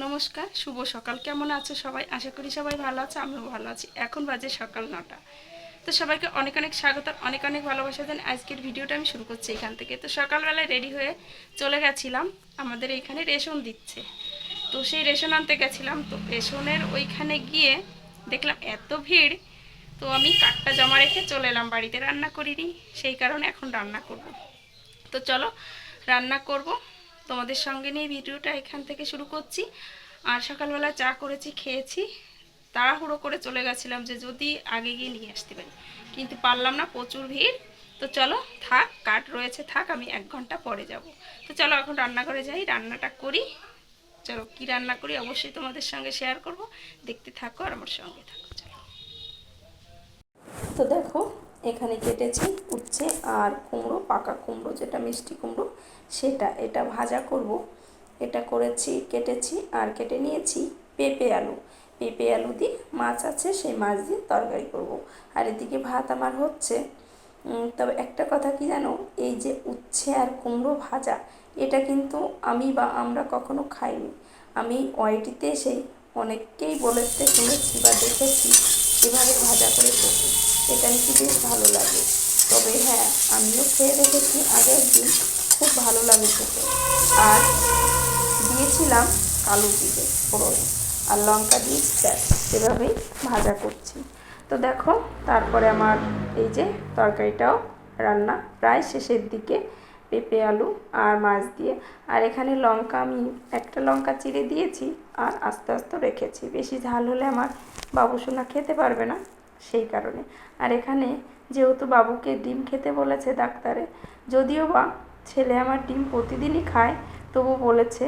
নমস্কার, শুভ সকাল। কেমন আছো সবাই? আশা করি সবাই ভালো আছে, আমিও ভালো আছি। এখন বাজে সকাল নটা। তো সবাইকে অনেক অনেক স্বাগত, অনেক অনেক ভালোবাসা দেন আজকের ভিডিওটা আমি শুরু করছি এখান থেকে। তো সকালবেলায় রেডি হয়ে চলে গেছিলাম। আমাদের এইখানে রেশন দিচ্ছে। তো সেই রেশন আনতে গেছিলাম। তো রেশনের ওইখানে গিয়ে দেখলাম এত ভিড়, তো আমি কাঠটা জমা রেখে চলে এলাম। বাড়িতে রান্না করিনি, সেই কারণে এখন রান্না করব। তো চলো, রান্না করব। তোমাদের সঙ্গে নিয়ে ভিডিওটা এখান থেকে শুরু করছি। আর সকালবেলা চা করেছি, খেয়েছি। তাড়াহুড়ো করে চলে গেছিলাম যে যদি আগে গিয়ে নিয়ে আসতে পারি। কিন্তু পারলাম না, প্রচুর ভিড়। তো চলো, থাক, কাঠ রয়েছে, থাক, আমি এক ঘণ্টা পরে যাব। তো চলো, এখন রান্না করে যাই, রান্নাটা করি। চলো, কি রান্না করি অবশ্যই তোমাদের সঙ্গে শেয়ার করব। দেখতে থাকো আর আমার সঙ্গে থাকো, চলো। তো দেখো এখানে কেটেছি উচ্ছে আর কুমড়ো, পাকা কুমড়ো, যেটা মিষ্টি কুমড়ো, সেটা এটা ভাজা করব। এটা করেছি, কেটেছি আর কেটে নিয়েছি পেঁপে আলু। পেঁপে আলু দিয়ে মাছ আছে, সেই মাছ দিয়ে তরকারি করব। আর এদিকে ভাত আমার হচ্ছে তবে একটা কথা কি জানো? এই যে উচ্ছে আর কুমড়ো ভাজা, এটা কিন্তু আমি বা আমরা কখনো খাইনি। আমি ওয়াইটিতে এসেই অনেককেই বলেতে শুনেছি বা দেখেছি, এভাবে ভাজা করে খেতে এটা নাকি বেশ ভালো লাগে। তবে হ্যাঁ আমিও খেয়ে দেখেছি আগের দিন খুব ভালো লাগে খেতে। আর দিয়েছিলাম কালো জিরে ফোড়নে আর লঙ্কা দিয়েছি ব্যাস এভাবেই ভাজা করছি। তো দেখো, তারপরে আমার এই যে তরকারিটাও রান্না প্রায় শেষের দিকে, পেঁপে আলু আর মাছ দিয়ে। আর এখানে লঙ্কা আমি একটা লঙ্কা চিড়ে দিয়েছি আর আস্তে আস্তে রেখেছি। বেশি ঝাল হলে আমার বাবুসোনা খেতে পারবে না। সেই কারণে। আর এখানে যেহেতু বাবুকে ডিম খেতে বলেছে ডাক্তারে, যদিও বা ছেলে আমার ডিম প্রতিদিনই খায়, তবু বলেছে,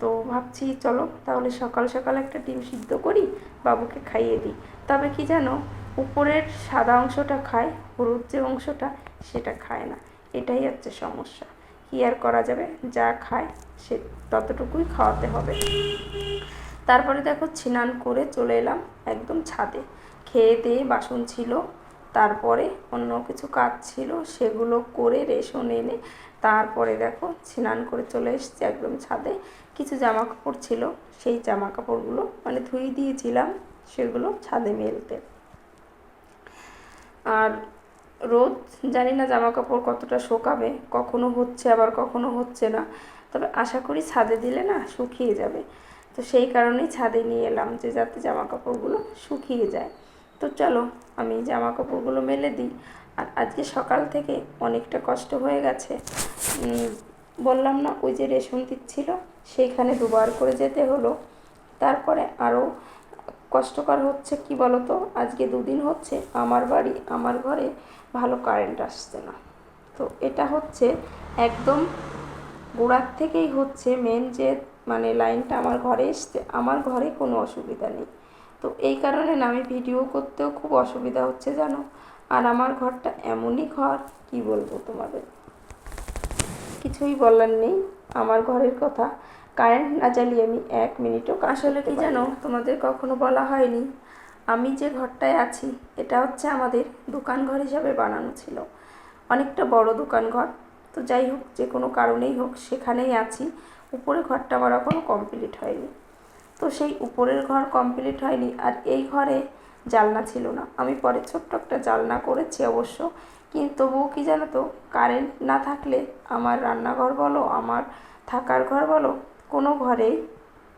তো ভাবছি চলো তাহলে সকাল সকাল একটা ডিম সিদ্ধ করি, বাবুকে খাইয়ে দিই। তবে কি জানো, উপরের সাদা অংশটা খায়, হলুদ যে অংশটা সেটা খায় না। এটাই হচ্ছে সমস্যা। কি আর করা যাবে? যা খায় সে ততটুকুই খাওয়াতে হবে। তারপরে দেখো স্নান করে চলে এলাম একদম ছাদে। খেয়ে দিয়ে বাসন ছিল, তারপরে অন্য কিছু কাজ ছিল, সেগুলো করে রেশন এনে তারপরে দেখো স্নান করে চলে এসেছি একদম ছাদে। কিছু জামা কাপড় ছিল, সেই জামা কাপড়গুলো মানে ধুয়ে দিয়েছিলাম, সেগুলো ছাদে মেলতে। আর রোদ, জানি না জামা কাপড় কতটা শোকাবে, কখনো হচ্ছে আবার কখনো হচ্ছে না, তবে আশা করি ছাদে দিলে না শুকিয়ে যাবে। তো সেই কারণেই ছাদে নিয়ে এলাম যে যাতে জামা কাপড়গুলো শুকিয়ে যায়। তো চলো, আমি জামা কাপড়গুলো মেলে দিই। আর আজকে সকাল থেকে অনেকটা কষ্ট হয়ে গেছে। বললাম না, ওই যে রেশন দিচ্ছিল, সেইখানে দুবার করে যেতে হলো। তারপরে আরও কষ্টকর হচ্ছে কি বলতো, আজকে দুদিন হচ্ছে আমার বাড়ি, আমার ঘরে ভালো কারেন্ট আসছে না। তো এটা হচ্ছে একদম গোড়ার থেকেই হচ্ছে মেন যে মানে লাইনটা আমার ঘরে এসছে, আমার ঘরে কোনো অসুবিধা নেই। তো এই কারণে না আমি ভিডিও করতেও খুব অসুবিধা হচ্ছে জানো। আর আমার ঘরটা এমনই ঘর কি বলব তোমাদের? কিছুই বলার নেই আমার ঘরের কথা। কারেন্ট না জ্বালিয়ে আমি এক মিনিটও আসলে কি জানো তোমাদের কখনো বলা হয়নি আমি যে ঘরটায় আছি এটা হচ্ছে আমাদের দোকান ঘর হিসাবে বানানো ছিল। অনেকটা বড় দোকান ঘর তো যাই হোক যে কোনো কারণেই হোক সেখানেই আছি। উপরে ঘরটা আমার এখনও কমপ্লিট হয়নি। তো সেই উপরের ঘর কমপ্লিট হয়নি আর এই ঘরে জালনা ছিল না। আমি পরে ছোট্ট একটা জালনা করেছি অবশ্য। কিন্তু তবুও কি জানো তো কারেন্ট না থাকলে আমার রান্নাঘর বলো, আমার থাকার ঘর বলো, কোনো ঘরেই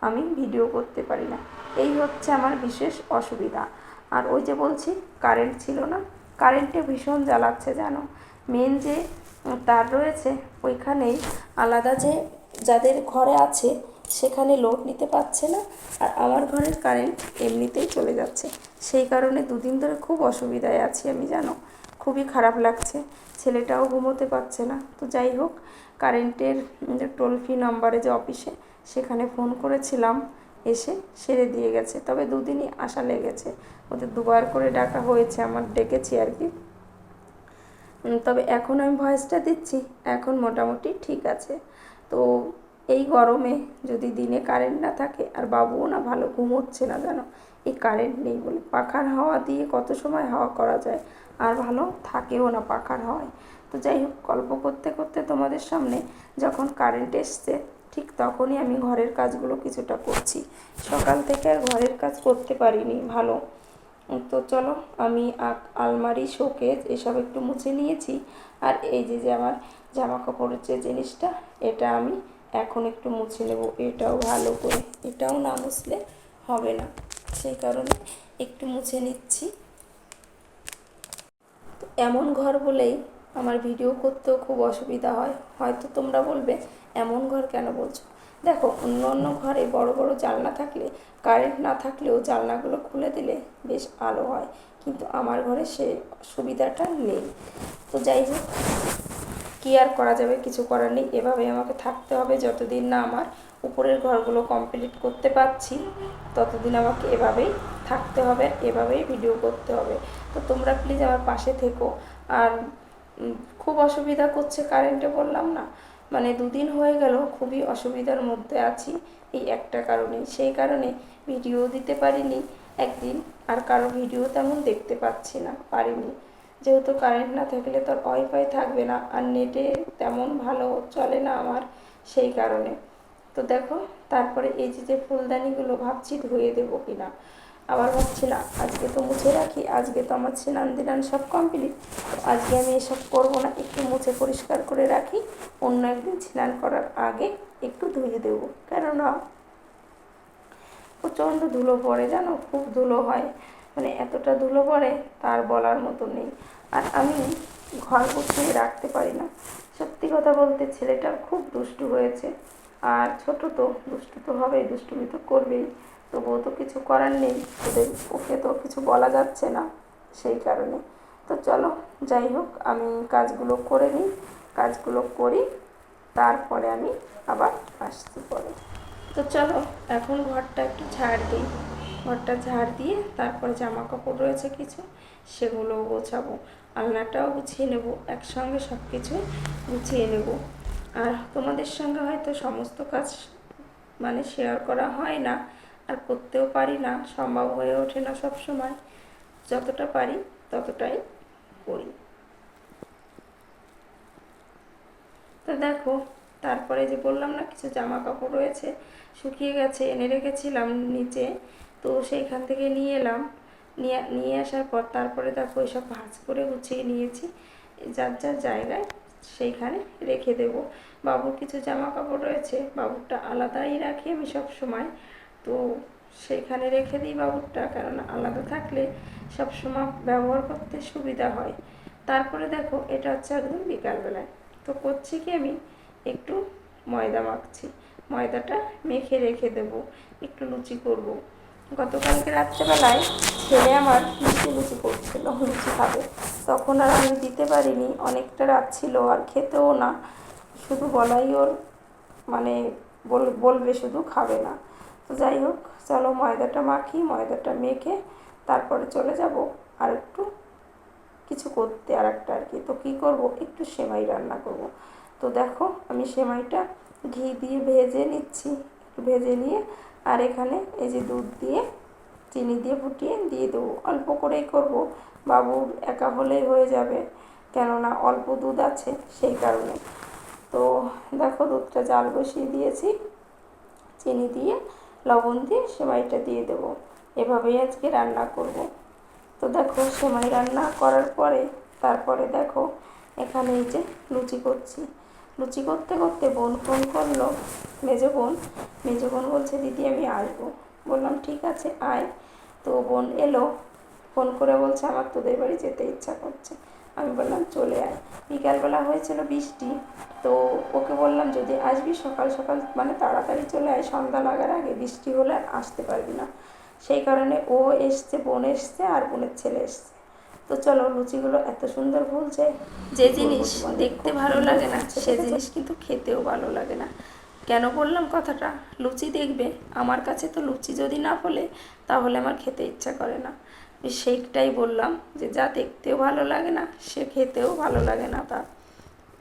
আমি ভিডিও করতে পারি না। এই হচ্ছে আমার বিশেষ অসুবিধা। আর ওই যে বলছি কারেন্ট ছিল না। কারেন্টে ভীষণ জ্বালাচ্ছে জানো। মেন যে তার রয়েছে, ওইখানেই আলাদা যে, যাদের ঘরে আছে সেখানে লোড নিতে পারছে না আর আমার ঘরের কারেন্ট এমনিতেই চলে যাচ্ছে। সেই কারণে দুদিন ধরে খুব অসুবিধায় আছি আমি, জানো? খুবই খারাপ লাগছে। ছেলেটাও ঘুমোতে পারছে না। তো যাই হোক, কারেন্টের টোল ফ্রি নাম্বারে যে অফিসে, সেখানে ফোন করেছিলাম। এসে সেরে দিয়ে গেছে। তবে দুদিনই আশা লেগেছে। ওদের দুবার করে ডাকা হয়েছে, আমার ডেকেছি আর কি। তবে এখন আমি ভয়েসটা দিচ্ছি। এখন মোটামুটি ঠিক আছে। তো এই গরমে যদি দিনে কারেন্ট না থাকে, আর বাবুও না ভালো ঘুমোচ্ছে না জানো, এই কারেন্ট নেই বলে। পাখার হাওয়া দিয়ে কত সময় হাওয়া করা যায়? আর ভালো থাকেও না পাখার হাওয়ায়। তো যাই হোক, গল্প করতে করতে তোমাদের সামনে যখন কারেন্ট এসছে, ঠিক তখনই আমি ঘরের কাজগুলো কিছুটা করছি। সকাল থেকে আর ঘরের কাজ করতে পারিনি, ভালো। তো চলো, আমি আলমারি শোকেজ এসব একটু মুছে নিয়েছি। আর এই যে যে আমার জামা কাপড়ের যে জিনিসটা, এটা আমি এখন একটু মুছে নেব। এটাও ভালো করে। এটাও না মুছলে হবে না। সেই কারণে একটু মুছে নিচ্ছি। এমন ঘর বলেই আমার ভিডিও করতেও খুব অসুবিধা হয়। হয়তো তোমরা বলবে, এমন ঘর কেন বলছো? দেখো, অন্য অন্য ঘরে বড় বড় জানলা থাকলে, কারেন্ট না থাকলেও জানলাগুলো খুলে দিলে বেশ আলো হয়। কিন্তু আমার ঘরে সে সুবিধাটা নেই। তো যাই হোক কী আর করা যাবে? কিছু করার নেই। এভাবে আমাকে থাকতে হবে যতদিন না আমার উপরের ঘরগুলো কমপ্লিট করতে পারছি, ততদিন আমাকে এভাবেই থাকতে হবে, এভাবেই ভিডিও করতে হবে। তো তোমরা প্লিজ আমার পাশে থেকো। আর খুব অসুবিধা করছে কারেন্টে বললাম না? মানে দুদিন হয়ে গেল খুবই অসুবিধার মধ্যে আছি এই একটা কারণে। সেই কারণে ভিডিও দিতে পারিনি। একদিন আর কারও ভিডিও তেমন দেখতে পাচ্ছি না, পারিনি। যেহেতু কারেন্ট না থাকলে তো আর ওয়াইফাই থাকবে না। আর নেটে তেমন ভালো চলে না আমার সেই কারণে। তো দেখো, তারপরে এই যে যে ফুলদানিগুলো ভাবছি ধুয়ে দেবো কি না আবার ভাবছি না আজকে তো মুছে রাখি, আজকে তো আমার স্নান দিনান সব কমপ্লিট তো আজকে আমি এসব করব না, একটু মুছে পরিষ্কার করে রাখি, অন্য একদিন স্নান করার আগে একটু ধুয়ে দেবো। কেননা প্রচণ্ড ধুলো পড়ে, জানো? খুব ধুলো হয়। মানে এতটা ধুলো পড়ে তার বলার মতো নেই। আর আমি ঘর গুছিয়ে রাখতে পারি না। সত্যি কথা বলতে ছেলেটা খুব দুষ্টু হয়েছে। আর ছোট তো, দুষ্টু তো হবেই, দুষ্টুমি তো করবেই। তবুও তো কিছু করার নেই। ওদের, ওকে তো কিছু বলা যাচ্ছে না সেই কারণে। তো চলো, যাই হোক, আমি কাজগুলো করে নিই। কাজগুলো করি, তারপরে আমি আবার আসছি পরে। তো চলো, এখন ঘরটা একটু ছাড় দিই। ঘরটা ঝাড় দিয়ে তারপরে জামা কাপড় রয়েছে কিছু, সেগুলোও গোছাবো। আলনাটাও গুছিয়ে নেব, একসঙ্গে সব কিছু গুছিয়ে নেব। আর তোমাদের সঙ্গে হয়তো সমস্ত কাজ মানে শেয়ার করা হয় না, আর করতেও পারি না, সম্ভব হয়ে ওঠে না সব সময় যতটা পারি ততটাই করি। তো দেখো, তারপরে যে বললাম না কিছু জামা কাপড় রয়েছে, শুকিয়ে গেছে, এনে রেখেছিলাম নিচে। তো সেইখান থেকে নিয়ে এলাম। নিয়ে নিয়ে আসার পর তারপরে দেখো সব ভাঁজ করে গুছিয়ে নিয়েছি। যার যার জায়গায় সেইখানে রেখে দেব। বাবুর কিছু জামা কাপড় রয়েছে, বাবুরটা আলাদাই রাখি আমি সব সময়। তো সেইখানে রেখে দিই বাবুরটা কেননা আলাদা থাকলে সব সময় ব্যবহার করতে সুবিধা হয়। তারপরে দেখো এটা হচ্ছে একদম বিকালবেলায়। তো করছি কি আমি? একটু ময়দা মাখছি। ময়দাটা মেখে রেখে দেব। একটু লুচি করব। গতকালকে রাত্রেবেলায় ছেলে আমার লুচি লুচি করছিল, লুচি খাবে। তখন আর আমি দিতে পারিনি, অনেকটা রাত ছিল, আর খেতেও না। শুধু বলাই ওর মানে বল- বলবে শুধু খাবে না। তো যাই হোক, চলো ময়দাটা মাখি, ময়দাটা মেখে তারপরে চলে যাব। আর একটু কিছু করতে, আর একটা আর কি। তো কী করব? একটু সেমাই রান্না করব। তো দেখো, আমি সেমাইটা ঘি দিয়ে ভেজে নিচ্ছি। একটু ভেজে নিয়ে আর এখানে এই যে দুধ দিয়ে, চিনি দিয়ে ফুটিয়ে দিয়ে দেবো। অল্প করেই করব। বাবুর একা হলেই হয়ে যাবে। কেননা অল্প দুধ আছে সেই কারণে। তো দেখো দুধটা জাল বসিয়ে দিয়েছি। চিনি দিয়ে লবণ দিয়ে সেমাইটা দিয়ে দেবো। এভাবেই আজকে রান্না করব। তো দেখো সেমাই রান্না করার পরে, তারপরে দেখো এখানে এই যে লুচি করছি। লুচি করতে করতে বোন ফোন করল, মেজো বোন মেজো বোন বলছে, দিদি, আমি আসব। বললাম, ঠিক আছে, আয়। তো বোন এলো, ফোন করে বলছে, আমার তোদের বাড়ি যেতে ইচ্ছা করছে। আমি বললাম, চলে আয়। বিকালবেলা হয়েছিল বৃষ্টি, তো ওকে বললাম, যদি আসবি, সকাল সকাল মানে তাড়াতাড়ি চলে আয়, সন্ধ্যা লাগার আগে বৃষ্টি হলে আসতে পারবি না। সেই কারণে ও এসছে, বোন এসছে, আর বোনের ছেলে এসছে। তো চলো লুচিগুলো এত সুন্দর ফুলছে। যে জিনিস দেখতে ভালো লাগে না, সে জিনিস কিন্তু খেতেও ভালো লাগে না। কেন বললাম কথাটা? লুচি দেখবে। আমার কাছে তো লুচি যদি না ফোলে, তাহলে আমার খেতে ইচ্ছা করে না। সেইটাই বললাম যে যা দেখতেও ভালো লাগে না, সে খেতেও ভালো লাগে না তা।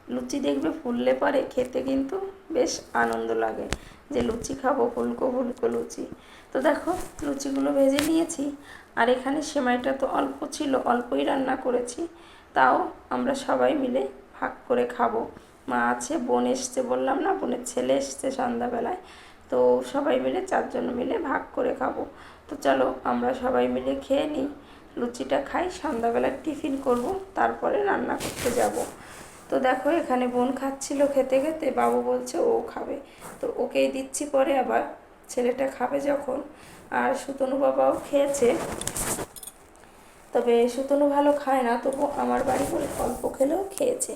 লুচি দেখবে ফুললে পরে খেতে কিন্তু বেশ আনন্দ লাগে। যে লুচি খাব, ফুলকো ফুলকো লুচি। তো দেখো, লুচিগুলো ভেজে নিয়েছি। আর এখানে সেমাইটা তো অল্প ছিল, অল্পই রান্না করেছি। তাও আমরা সবাই মিলে ভাগ করে খাব। মা আছে, বোন এসছে বললাম না, বোনের ছেলে এসছে সন্ধ্যাবেলায়। তো সবাই মিলে, চারজন মিলে ভাগ করে খাব। তো চলো, আমরা সবাই মিলে খেয়ে নিই। লুচিটা খাই, সন্ধ্যাবেলার টিফিন করব, তারপরে রান্না করতে যাব। তো দেখো, এখানে বোন খাচ্ছিল খেতে খেতে, বাবু বলছে ও খাবে। তো ওকেই দিচ্ছি পরে আবার, ছেলেটা খাবে যখন। আর সুতনু বাবাও খেয়েছে। তবে সুতনু ভালো খায় না, তবু আমার বাড়ি করে অল্প খেলেও খেয়েছে।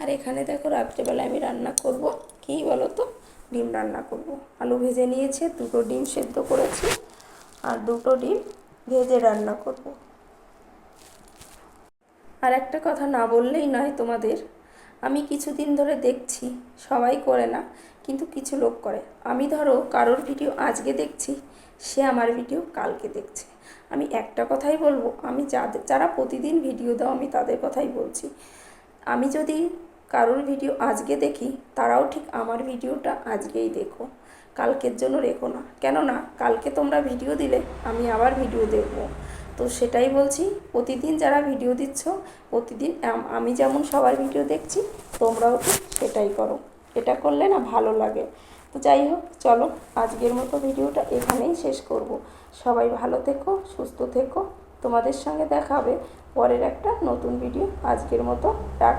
আর এখানে দেখো, রাত্রেবেলা আমি রান্না করব। কী বলো তো ডিম রান্না করব। আলু ভেজে নিয়েছে, দুটো ডিম সেদ্ধ করেছি, আর দুটো ডিম ভেজে রান্না করব। আর একটা কথা না বললেই নয় তোমাদের আমি কিছুদিন ধরে দেখছি, সবাই করে না, কিন্তু কিছু লোক করে। আমি ধরো কারোর ভিডিও আজকে দেখছি, সে আমার ভিডিও কালকে দেখছে। আমি একটা কথাই বলব, আমি যাদের যারা প্রতিদিন ভিডিও দাও আমি তাদের কথাই বলছি। আমি যদি কারোর ভিডিও আজকে দেখি, তারাও ঠিক আমার ভিডিওটা আজকেই দেখো, কালকের জন্য রেখো না। কেননা, কালকে তোমরা ভিডিও দিলে, আমি আবার ভিডিও দেখব। তো সেটাই বলছি, প্রতিদিন যারা ভিডিও দিচ্ছ, প্রতিদিন আমি যেমন সবার ভিডিও দেখছি, তোমরাও ঠিক সেটাই করো। এটা করলে না ভালো লাগে। তো যাই হোক, চলো আজকের মতো ভিডিওটা এখানেই শেষ করব। সবাই ভালো থেকো, সুস্থ থেকো। তোমাদের সঙ্গে দেখাবে পরের একটা নতুন ভিডিও আজকের মতো রাখ